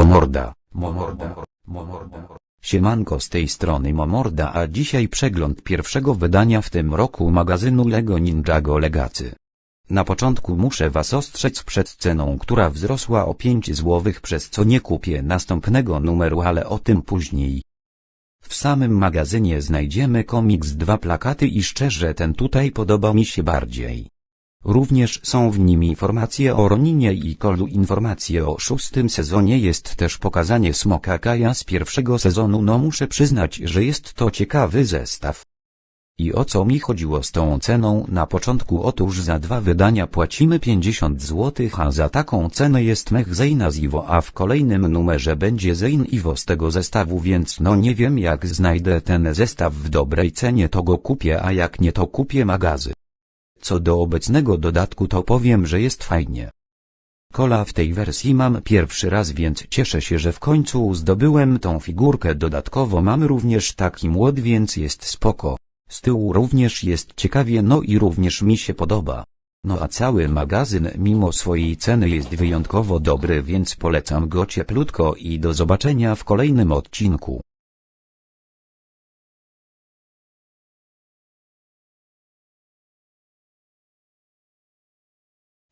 Momorda, Momorda, Momorda. Siemanko z tej strony Momorda a dzisiaj przegląd pierwszego wydania w tym roku magazynu LEGO Ninjago Legacy. Na początku muszę was ostrzec przed ceną, która wzrosła o 5 złotych przez co nie kupię następnego numeru, ale o tym później. W samym magazynie znajdziemy komiks dwa plakaty i szczerze ten tutaj podoba mi się bardziej. Również są w nim informacje o Roninie i Kolu informacje o szóstym sezonie jest też pokazanie Smoka Kaja z pierwszego sezonu no muszę przyznać, że jest to ciekawy zestaw. I o co mi chodziło z tą ceną na początku otóż za dwa wydania płacimy 50 zł a za taką cenę jest Mech Zeyna z Iwo a w kolejnym numerze będzie Zeyn Iwo z tego zestawu więc no nie wiem jak znajdę ten zestaw w dobrej cenie to go kupię a jak nie to kupię magazy. Co do obecnego dodatku to powiem, że jest fajnie. Kola w tej wersji mam pierwszy raz więc cieszę się, że w końcu zdobyłem tą figurkę dodatkowo mam również taki młot więc jest spoko. Z tyłu również jest ciekawie no i również mi się podoba. No a cały magazyn mimo swojej ceny jest wyjątkowo dobry więc polecam go cieplutko i do zobaczenia w kolejnym odcinku.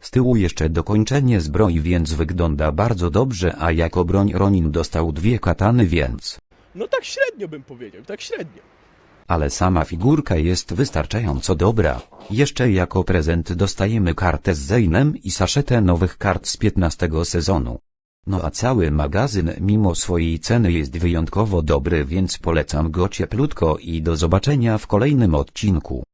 Z tyłu jeszcze dokończenie zbroi więc wygląda bardzo dobrze a jako broń Ronin dostał dwie katany więc. No tak średnio bym powiedział, tak średnio. Ale sama figurka jest wystarczająco dobra. Jeszcze jako prezent dostajemy kartę z Zeynem i saszetę nowych kart z 15 sezonu. No a cały magazyn mimo swojej ceny jest wyjątkowo dobry więc polecam go cieplutko i do zobaczenia w kolejnym odcinku.